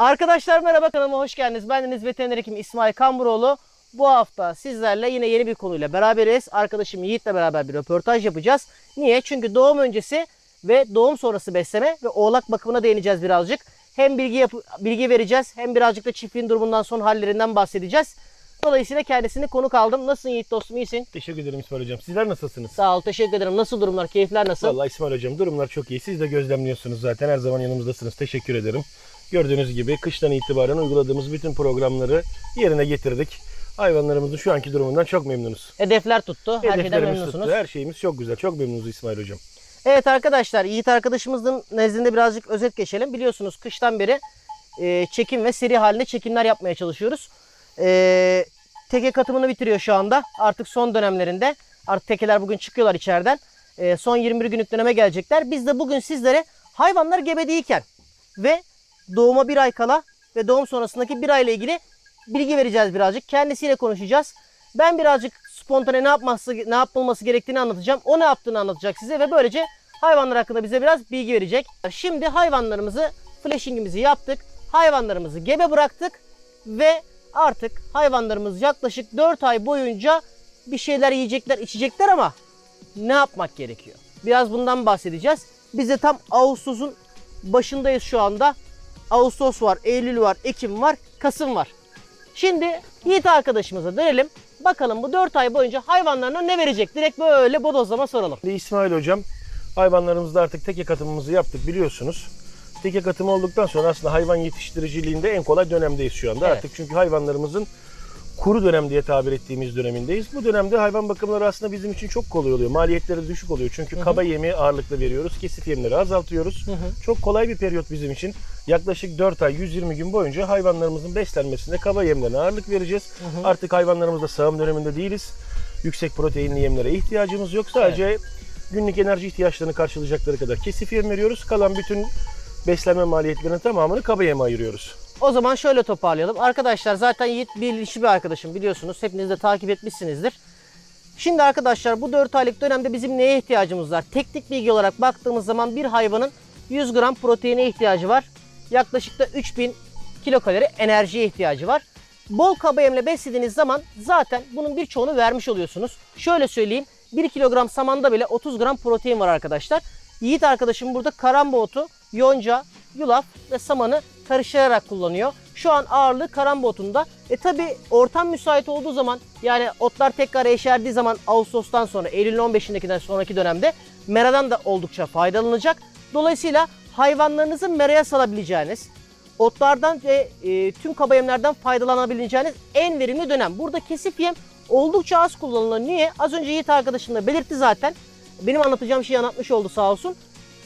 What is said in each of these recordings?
Arkadaşlar merhaba kanalıma hoş geldiniz. Ben Deniz Veteriner Hekim İsmail Kamburoğlu. Bu hafta sizlerle yine yeni bir konuyla beraberiz. Arkadaşım Yiğit'le beraber bir röportaj yapacağız. Niye? Çünkü doğum öncesi ve doğum sonrası besleme ve oğlak bakımına değineceğiz birazcık. Hem bilgi yapı- bilgi vereceğiz hem birazcık da çiftliğin durumundan son hallerinden bahsedeceğiz. Dolayısıyla kendisini konuk aldım. Nasılsın Yiğit dostum iyisin? Teşekkür ederim İsmail Hocam. Sizler nasılsınız? Sağ ol teşekkür ederim. Nasıl durumlar keyifler nasıl? Vallahi İsmail Hocam durumlar çok iyi. Siz de gözlemliyorsunuz zaten. Her zaman yanımızdasınız. Teşekkür ederim. Gördüğünüz gibi kıştan itibaren uyguladığımız bütün programları yerine getirdik. Hayvanlarımızın şu anki durumundan çok memnunuz. Hedefler tuttu. Her şeyden Hedeflerimiz memnunsunuz. tuttu. Her şeyimiz çok güzel. Çok memnunuz İsmail Hocam. Evet arkadaşlar Yiğit arkadaşımızın nezdinde birazcık özet geçelim. Biliyorsunuz kıştan beri e, çekim ve seri halinde çekimler yapmaya çalışıyoruz. E, teke katımını bitiriyor şu anda. Artık son dönemlerinde. Artık tekeler bugün çıkıyorlar içeriden. E, son 21 günlük döneme gelecekler. Biz de bugün sizlere hayvanlar gebe değilken ve doğuma bir ay kala ve doğum sonrasındaki bir ayla ilgili bilgi vereceğiz birazcık. Kendisiyle konuşacağız. Ben birazcık spontane ne yapması ne yapılması gerektiğini anlatacağım. O ne yaptığını anlatacak size ve böylece hayvanlar hakkında bize biraz bilgi verecek. Şimdi hayvanlarımızı flashingimizi yaptık. Hayvanlarımızı gebe bıraktık ve artık hayvanlarımız yaklaşık 4 ay boyunca bir şeyler yiyecekler, içecekler ama ne yapmak gerekiyor? Biraz bundan bahsedeceğiz. Biz de tam Ağustos'un başındayız şu anda. Ağustos var, Eylül var, Ekim var, Kasım var. Şimdi Yiğit arkadaşımıza dönelim. Bakalım bu 4 ay boyunca hayvanlarına ne verecek? Direkt böyle bodozlama soralım. Şimdi İsmail Hocam hayvanlarımızda artık teke katımımızı yaptık biliyorsunuz. Teke katımı olduktan sonra aslında hayvan yetiştiriciliğinde en kolay dönemdeyiz şu anda. Evet. Artık çünkü hayvanlarımızın kuru dönem diye tabir ettiğimiz dönemindeyiz. Bu dönemde hayvan bakımları aslında bizim için çok kolay oluyor. Maliyetleri düşük oluyor. Çünkü kaba yemi ağırlıklı veriyoruz. Kesif yemleri azaltıyoruz. Çok kolay bir periyot bizim için. Yaklaşık 4 ay 120 gün boyunca hayvanlarımızın beslenmesinde kaba yemlerine ağırlık vereceğiz. Artık hayvanlarımızda sağım döneminde değiliz. Yüksek proteinli yemlere ihtiyacımız yok. Sadece günlük enerji ihtiyaçlarını karşılayacakları kadar kesif yem veriyoruz. Kalan bütün beslenme maliyetlerinin tamamını kaba yeme ayırıyoruz. O zaman şöyle toparlayalım. Arkadaşlar zaten Yiğit bilinçli bir arkadaşım biliyorsunuz. Hepiniz de takip etmişsinizdir. Şimdi arkadaşlar bu 4 aylık dönemde bizim neye ihtiyacımız var? Teknik bilgi olarak baktığımız zaman bir hayvanın 100 gram proteine ihtiyacı var. Yaklaşık da 3000 kilokalori enerjiye ihtiyacı var. Bol kaba yemle beslediğiniz zaman zaten bunun birçoğunu vermiş oluyorsunuz. Şöyle söyleyeyim 1 kilogram samanda bile 30 gram protein var arkadaşlar. Yiğit arkadaşım burada karamba otu, yonca, yulaf ve samanı karıştırarak kullanıyor. Şu an ağırlığı karamba otunda. E tabi ortam müsait olduğu zaman yani otlar tekrar yeşerdiği zaman Ağustos'tan sonra Eylül'ün 15'indekinden sonraki dönemde meradan da oldukça faydalanacak. Dolayısıyla hayvanlarınızı meraya salabileceğiniz, otlardan ve e, tüm kaba yemlerden faydalanabileceğiniz en verimli dönem. Burada kesif yem oldukça az kullanılıyor. Niye? Az önce Yiğit arkadaşım da belirtti zaten. Benim anlatacağım şeyi anlatmış oldu sağ olsun.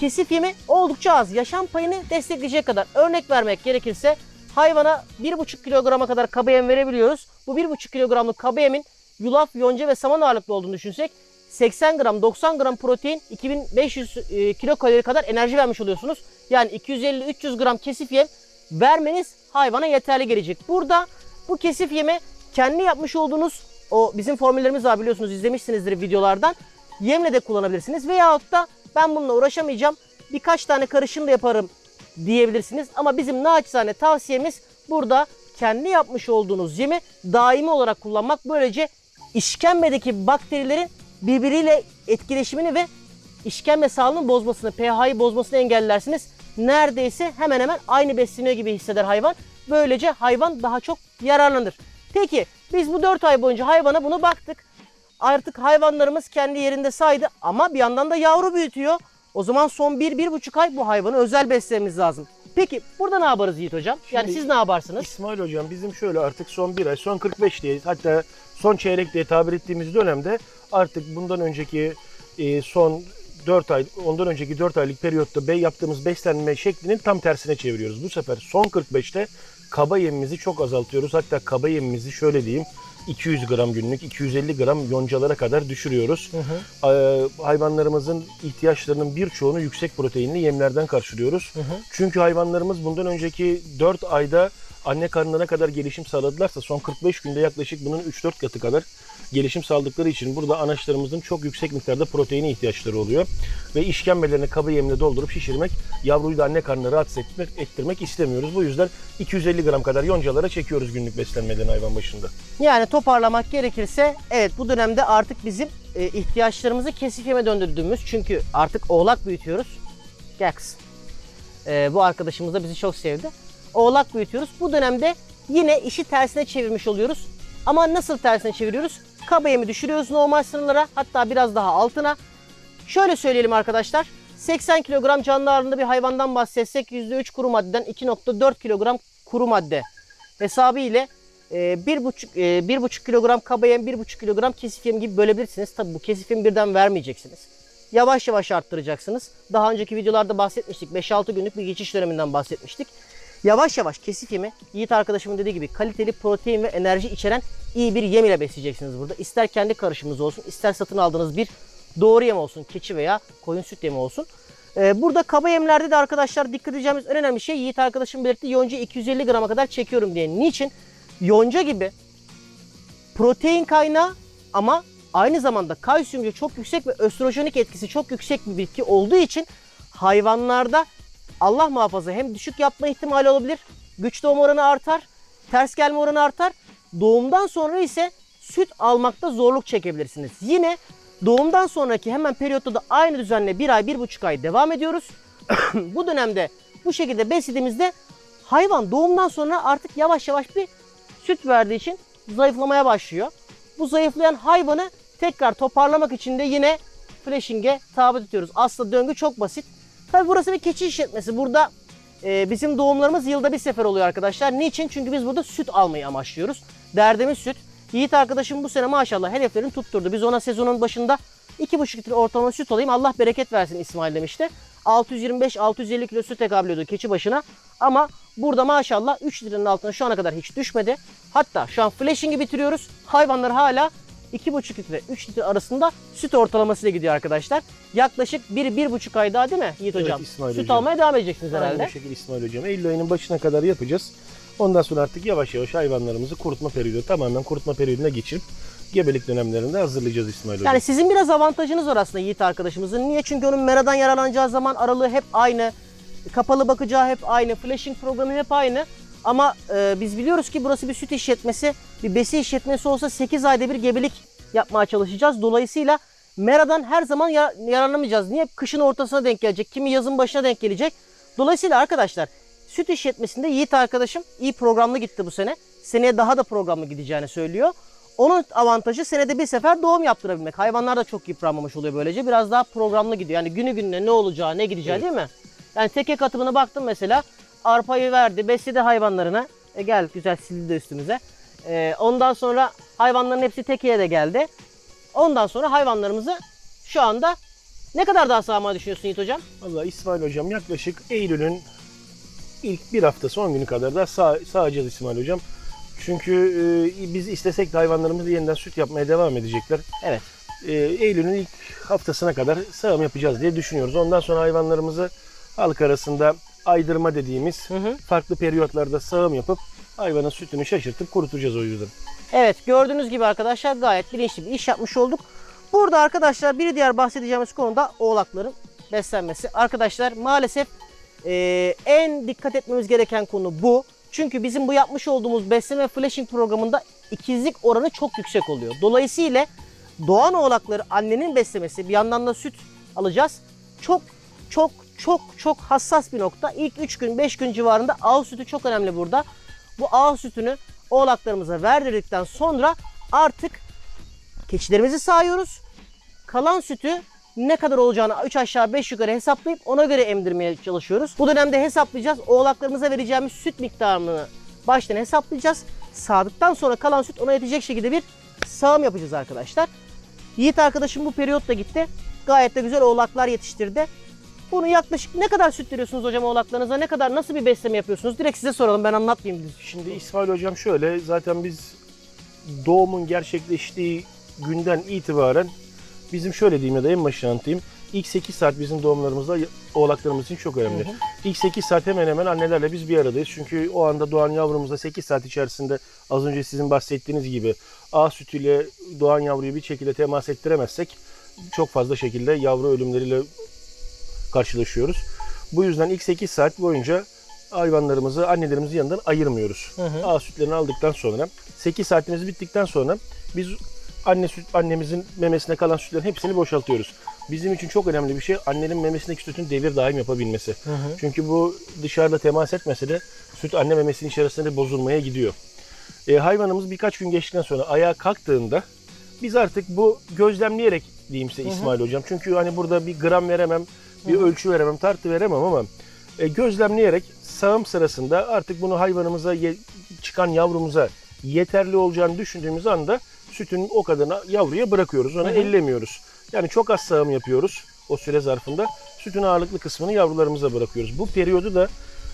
Kesif yemi oldukça az. Yaşam payını destekleyecek kadar. Örnek vermek gerekirse hayvana 1,5 kilograma kadar kaba yem verebiliyoruz. Bu 1,5 kilogramlık kaba yemin yulaf, yonca ve saman ağırlıklı olduğunu düşünsek 80 gram 90 gram protein 2500 e, kilokalori kadar enerji vermiş oluyorsunuz. Yani 250-300 gram kesif yem vermeniz hayvana yeterli gelecek. Burada bu kesif yeme kendi yapmış olduğunuz o bizim formüllerimiz var biliyorsunuz izlemişsinizdir videolardan. Yemle de kullanabilirsiniz veyahut da ben bununla uğraşamayacağım birkaç tane karışım da yaparım diyebilirsiniz. Ama bizim naçizane tavsiyemiz burada kendi yapmış olduğunuz yemi daimi olarak kullanmak. Böylece işkembedeki bakterilerin birbiriyle etkileşimini ve işkembe sağlığının bozmasını, pH'yi bozmasını engellersiniz. Neredeyse hemen hemen aynı besleniyor gibi hisseder hayvan. Böylece hayvan daha çok yararlanır. Peki biz bu 4 ay boyunca hayvana bunu baktık. Artık hayvanlarımız kendi yerinde saydı ama bir yandan da yavru büyütüyor. O zaman son 1-1,5 ay bu hayvanı özel beslememiz lazım. Peki burada ne yaparız Yiğit Hocam? Yani Şimdi- siz ne yaparsınız? İsmail Hocam bizim şöyle artık son bir ay, son 45 diye hatta son çeyrek diye tabir ettiğimiz dönemde artık bundan önceki e, son 4 ay, ondan önceki 4 aylık periyotta bey yaptığımız beslenme şeklinin tam tersine çeviriyoruz. Bu sefer son 45'te kaba yemimizi çok azaltıyoruz. Hatta kaba yemimizi şöyle diyeyim 200 gram günlük, 250 gram yoncalara kadar düşürüyoruz. Ee, hayvanlarımızın ihtiyaçlarının birçoğunu yüksek proteinli yemlerden karşılıyoruz. Çünkü hayvanlarımız bundan önceki 4 ayda anne karnına kadar gelişim sağladılarsa son 45 günde yaklaşık bunun 3-4 katı kadar gelişim sağladıkları için burada anaçlarımızın çok yüksek miktarda proteine ihtiyaçları oluyor. Ve işkembelerini kaba yemle doldurup şişirmek, yavruyu da anne karnına rahatsız etmek, ettirmek istemiyoruz. Bu yüzden 250 gram kadar yoncalara çekiyoruz günlük beslenmeden hayvan başında. Yani toparlamak gerekirse evet bu dönemde artık bizim e, ihtiyaçlarımızı kesif yeme döndürdüğümüz çünkü artık oğlak büyütüyoruz. Gel kızım. E, bu arkadaşımız da bizi çok sevdi. Oğlak büyütüyoruz. Bu dönemde yine işi tersine çevirmiş oluyoruz. Ama nasıl tersine çeviriyoruz? Kaba yemi düşürüyoruz normal sınırlara hatta biraz daha altına. Şöyle söyleyelim arkadaşlar. 80 kilogram canlı ağırlığında bir hayvandan bahsetsek %3 kuru maddeden 2.4 kilogram kuru madde hesabı ile e, 1,5 e, 1,5 kilogram kaba yem, 1,5 kilogram kesif yem gibi bölebilirsiniz. Tabi bu kesif yemi birden vermeyeceksiniz. Yavaş yavaş arttıracaksınız. Daha önceki videolarda bahsetmiştik. 5-6 günlük bir geçiş döneminden bahsetmiştik. Yavaş yavaş kesif yemi Yiğit arkadaşımın dediği gibi kaliteli protein ve enerji içeren iyi bir yem ile besleyeceksiniz burada. İster kendi karışımınız olsun, ister satın aldığınız bir doğru yem olsun, keçi veya koyun süt yemi olsun. Ee, burada kaba yemlerde de arkadaşlar dikkat edeceğimiz en önemli şey Yiğit arkadaşım belirtti yonca 250 grama kadar çekiyorum diye. Niçin? Yonca gibi protein kaynağı ama aynı zamanda kalsiyumcu çok yüksek ve östrojenik etkisi çok yüksek bir bitki olduğu için hayvanlarda Allah muhafaza hem düşük yapma ihtimali olabilir, güç doğum oranı artar, ters gelme oranı artar. Doğumdan sonra ise süt almakta zorluk çekebilirsiniz. Yine doğumdan sonraki hemen periyotta da aynı düzenle bir ay, bir buçuk ay devam ediyoruz. bu dönemde bu şekilde beslediğimizde hayvan doğumdan sonra artık yavaş yavaş bir süt verdiği için zayıflamaya başlıyor. Bu zayıflayan hayvanı tekrar toparlamak için de yine flashing'e tabi tutuyoruz. Aslında döngü çok basit. Tabi burası bir keçi işletmesi. Burada e, bizim doğumlarımız yılda bir sefer oluyor arkadaşlar. Niçin? Çünkü biz burada süt almayı amaçlıyoruz. Derdimiz süt. Yiğit arkadaşım bu sene maşallah hedeflerini tutturdu. Biz ona sezonun başında 2,5 litre ortalama süt alayım Allah bereket versin İsmail demişti. 625-650 kilo süt tekabül ediyordu keçi başına. Ama burada maşallah 3 litrenin altına şu ana kadar hiç düşmedi. Hatta şu an flashing'i bitiriyoruz. Hayvanlar hala 2,5 litre 3 litre arasında süt ortalamasıyla gidiyor arkadaşlar. Yaklaşık 1-1,5 ay daha değil mi Yiğit Evet, hocam? İsmail süt hocam. almaya devam edeceksiniz Aynı herhalde. bu şekilde İsmail Hocam. Eylül ayının başına kadar yapacağız. Ondan sonra artık yavaş yavaş hayvanlarımızı kurutma periyodu tamamen kurutma periyoduna geçirip gebelik dönemlerinde hazırlayacağız İsmail Hocam. Yani sizin biraz avantajınız var aslında Yiğit arkadaşımızın. Niye? Çünkü onun meradan yararlanacağı zaman aralığı hep aynı. Kapalı bakacağı hep aynı. Flashing programı hep aynı. Ama e, biz biliyoruz ki burası bir süt işletmesi, bir besi işletmesi olsa 8 ayda bir gebelik yapmaya çalışacağız. Dolayısıyla meradan her zaman ya- yararlanamayacağız. Niye? Kışın ortasına denk gelecek, kimi yazın başına denk gelecek. Dolayısıyla arkadaşlar süt işletmesinde Yiğit arkadaşım iyi programlı gitti bu sene. Seneye daha da programlı gideceğini söylüyor. Onun avantajı senede bir sefer doğum yaptırabilmek. Hayvanlar da çok yıpranmamış oluyor böylece. Biraz daha programlı gidiyor. Yani günü gününe ne olacağı, ne gideceği Evet. değil mi? Yani teke katımına baktım mesela. Arpayı verdi, besledi hayvanlarına. E gel güzel sildi de üstümüze. E, ondan sonra hayvanların hepsi tekeye de geldi. Ondan sonra hayvanlarımızı şu anda ne kadar daha sağmaya düşünüyorsun Yiğit Hocam? Valla İsmail Hocam yaklaşık Eylül'ün ilk bir haftası 10 günü kadar da sağ, sağacağız İsmail Hocam. Çünkü e, biz istesek de hayvanlarımız yeniden süt yapmaya devam edecekler. Evet. E, Eylül'ün ilk haftasına kadar sağım yapacağız diye düşünüyoruz. Ondan sonra hayvanlarımızı halk arasında aydırma dediğimiz hı. farklı periyotlarda sağım yapıp hayvanın sütünü şaşırtıp kurutacağız o yüzden. Evet gördüğünüz gibi arkadaşlar gayet bilinçli bir iş yapmış olduk. Burada arkadaşlar bir diğer bahsedeceğimiz konu da oğlakların beslenmesi. Arkadaşlar maalesef eee, en dikkat etmemiz gereken konu bu. Çünkü bizim bu yapmış olduğumuz besleme flashing programında ikizlik oranı çok yüksek oluyor. Dolayısıyla doğan oğlakları annenin beslemesi bir yandan da süt alacağız. Çok çok çok çok hassas bir nokta. İlk 3 gün 5 gün civarında ağ sütü çok önemli burada. Bu ağ sütünü oğlaklarımıza verdirdikten sonra artık keçilerimizi sağıyoruz. Kalan sütü ne kadar olacağını 3 aşağı 5 yukarı hesaplayıp ona göre emdirmeye çalışıyoruz. Bu dönemde hesaplayacağız. Oğlaklarımıza vereceğimiz süt miktarını baştan hesaplayacağız. Sağdıktan sonra kalan süt ona yetecek şekilde bir sağım yapacağız arkadaşlar. Yiğit arkadaşım bu periyotta gitti. Gayet de güzel oğlaklar yetiştirdi. Bunu yaklaşık ne kadar süt veriyorsunuz hocam oğlaklarınıza? Ne kadar nasıl bir besleme yapıyorsunuz? Direkt size soralım ben anlatmayayım. Şimdi İsmail Hocam şöyle zaten biz doğumun gerçekleştiği günden itibaren bizim şöyle diyeyim ya da en başına anlatayım. İlk 8 saat bizim doğumlarımızda oğlaklarımız için çok önemli. İlk 8 saat hemen hemen annelerle biz bir aradayız. Çünkü o anda doğan yavrumuzda 8 saat içerisinde az önce sizin bahsettiğiniz gibi A sütüyle doğan yavruyu bir şekilde temas ettiremezsek çok fazla şekilde yavru ölümleriyle karşılaşıyoruz. Bu yüzden ilk 8 saat boyunca hayvanlarımızı annelerimizin yanından ayırmıyoruz. hı. A sütlerini aldıktan sonra 8 saatimiz bittikten sonra biz anne süt annemizin memesine kalan sütlerin hepsini boşaltıyoruz. Bizim için çok önemli bir şey annenin memesindeki sütün devir daim yapabilmesi. Çünkü bu dışarıda temas etmese de süt anne memesinin içerisinde bozulmaya gidiyor. E, hayvanımız birkaç gün geçtikten sonra ayağa kalktığında biz artık bu gözlemleyerek diyeyim size İsmail hocam. Çünkü hani burada bir gram veremem, bir ölçü veremem, tartı veremem ama e, gözlemleyerek sağım sırasında artık bunu hayvanımıza ye- çıkan yavrumuza yeterli olacağını düşündüğümüz anda sütün o kadarını yavruya bırakıyoruz. Onu Hı hı. ellemiyoruz. Yani çok az sağım yapıyoruz o süre zarfında. Sütün ağırlıklı kısmını yavrularımıza bırakıyoruz. Bu periyodu da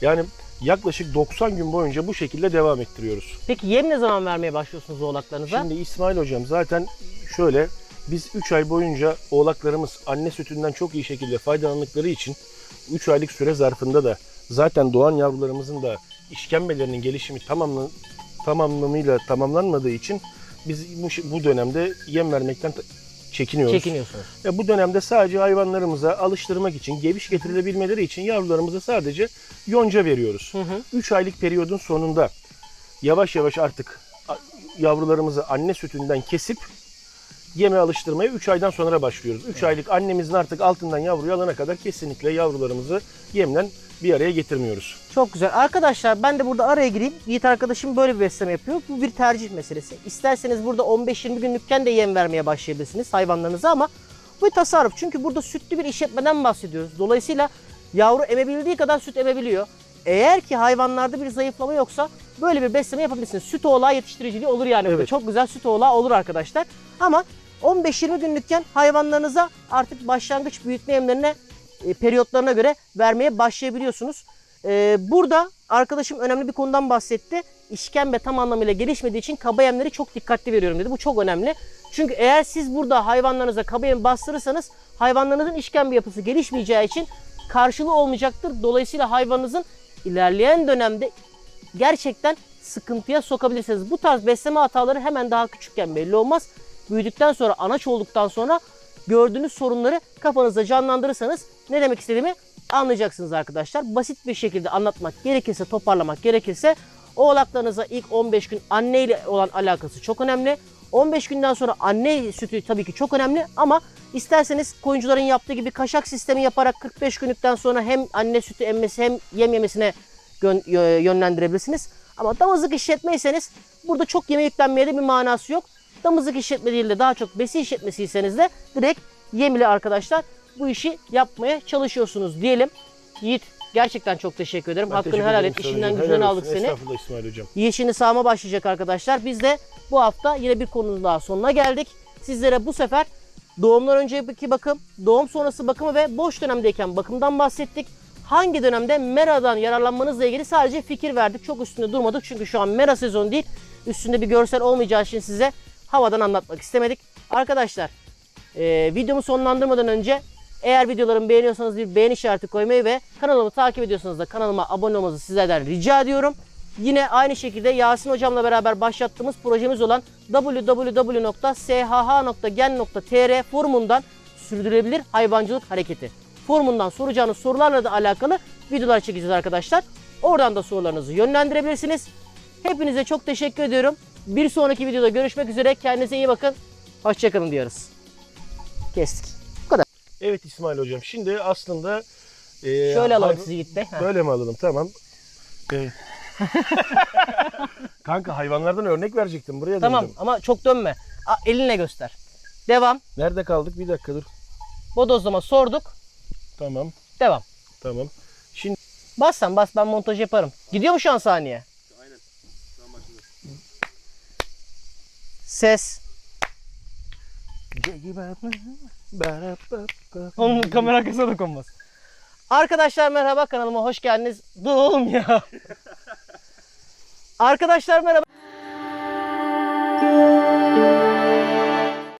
yani yaklaşık 90 gün boyunca bu şekilde devam ettiriyoruz. Peki yem ne zaman vermeye başlıyorsunuz oğlaklarınıza? Şimdi İsmail hocam zaten şöyle biz 3 ay boyunca oğlaklarımız anne sütünden çok iyi şekilde faydalandıkları için 3 aylık süre zarfında da zaten doğan yavrularımızın da işkembelerinin gelişimi tamamlı, tamamlamıyla tamamlanmadığı için biz bu, bu dönemde yem vermekten çekiniyoruz. Çekiniyorsunuz. Ve bu dönemde sadece hayvanlarımıza alıştırmak için, geviş getirilebilmeleri için yavrularımıza sadece yonca veriyoruz. Hı hı. 3 aylık periyodun sonunda yavaş yavaş artık yavrularımızı anne sütünden kesip yeme alıştırmaya 3 aydan sonra başlıyoruz. 3 aylık annemizin artık altından yavruyu alana kadar kesinlikle yavrularımızı yemden bir araya getirmiyoruz. Çok güzel. Arkadaşlar ben de burada araya gireyim. Yiğit arkadaşım böyle bir besleme yapıyor. Bu bir tercih meselesi. İsterseniz burada 15-20 günlükken de yem vermeye başlayabilirsiniz hayvanlarınıza ama bu bir tasarruf. Çünkü burada sütlü bir işletmeden bahsediyoruz. Dolayısıyla yavru emebildiği kadar süt emebiliyor. Eğer ki hayvanlarda bir zayıflama yoksa böyle bir besleme yapabilirsiniz. Süt oğlağı yetiştiriciliği olur yani. Evet. Çok güzel süt oğlağı olur arkadaşlar. Ama 15-20 günlükken hayvanlarınıza artık başlangıç büyütme yemlerine e, periyotlarına göre vermeye başlayabiliyorsunuz. Ee, burada arkadaşım önemli bir konudan bahsetti. İşkembe tam anlamıyla gelişmediği için kaba yemleri çok dikkatli veriyorum dedi. Bu çok önemli. Çünkü eğer siz burada hayvanlarınıza kaba yem bastırırsanız hayvanlarınızın işkembe yapısı gelişmeyeceği için karşılığı olmayacaktır. Dolayısıyla hayvanınızın ilerleyen dönemde gerçekten sıkıntıya sokabilirsiniz. Bu tarz besleme hataları hemen daha küçükken belli olmaz. Büyüdükten sonra, anaç olduktan sonra gördüğünüz sorunları kafanızda canlandırırsanız ne demek istediğimi anlayacaksınız arkadaşlar. Basit bir şekilde anlatmak gerekirse, toparlamak gerekirse oğlaklarınıza ilk 15 gün anne ile olan alakası çok önemli. 15 günden sonra anne sütü tabii ki çok önemli ama isterseniz koyuncuların yaptığı gibi kaşak sistemi yaparak 45 günlükten sonra hem anne sütü emmesi hem yem yemesine yönlendirebilirsiniz. Ama damızlık işletmeyseniz burada çok yeme yüklenmeye de bir manası yok. Damızlık işletme değil de daha çok besi işletmesiyseniz de direkt yem ile arkadaşlar bu işi yapmaya çalışıyorsunuz diyelim. Yiğit gerçekten çok teşekkür ederim. Ben Hakkını teşekkür helal et. İşinden gücünden aldık seni. Estağfurullah İsmail hocam. Yeşini sağma başlayacak arkadaşlar. Biz de bu hafta yine bir konunun daha sonuna geldik. Sizlere bu sefer doğumdan önceki bakım, doğum sonrası bakımı ve boş dönemdeyken bakımdan bahsettik. Hangi dönemde meradan yararlanmanızla ilgili sadece fikir verdik. Çok üstünde durmadık çünkü şu an mera sezonu değil. Üstünde bir görsel olmayacağı için size havadan anlatmak istemedik. Arkadaşlar e, videomu sonlandırmadan önce eğer videolarımı beğeniyorsanız bir beğeni işareti koymayı ve kanalımı takip ediyorsanız da kanalıma abone olmanızı sizlerden rica ediyorum. Yine aynı şekilde Yasin hocamla beraber başlattığımız projemiz olan www.shh.gen.tr forumundan sürdürülebilir hayvancılık hareketi. Forumundan soracağınız sorularla da alakalı videolar çekeceğiz arkadaşlar. Oradan da sorularınızı yönlendirebilirsiniz. Hepinize çok teşekkür ediyorum. Bir sonraki videoda görüşmek üzere. Kendinize iyi bakın. Hoşçakalın diyoruz. Kestik. Bu kadar. Evet İsmail hocam. Şimdi aslında e, Şöyle alalım sizi. Ha. Böyle mi alalım? Tamam. Ee, Kanka hayvanlardan örnek verecektim. Buraya Tamam döndüm. ama çok dönme. A, elinle göster. Devam. Nerede kaldık? Bir dakika dur. Bodozlama sorduk. Tamam. Devam. Tamam. Şimdi Bas sen bas ben montaj yaparım. Gidiyor mu şu an saniye? Ses. Onun kamera arkasına dokunmaz. Arkadaşlar merhaba kanalıma hoş geldiniz. Dur oğlum ya. Arkadaşlar merhaba.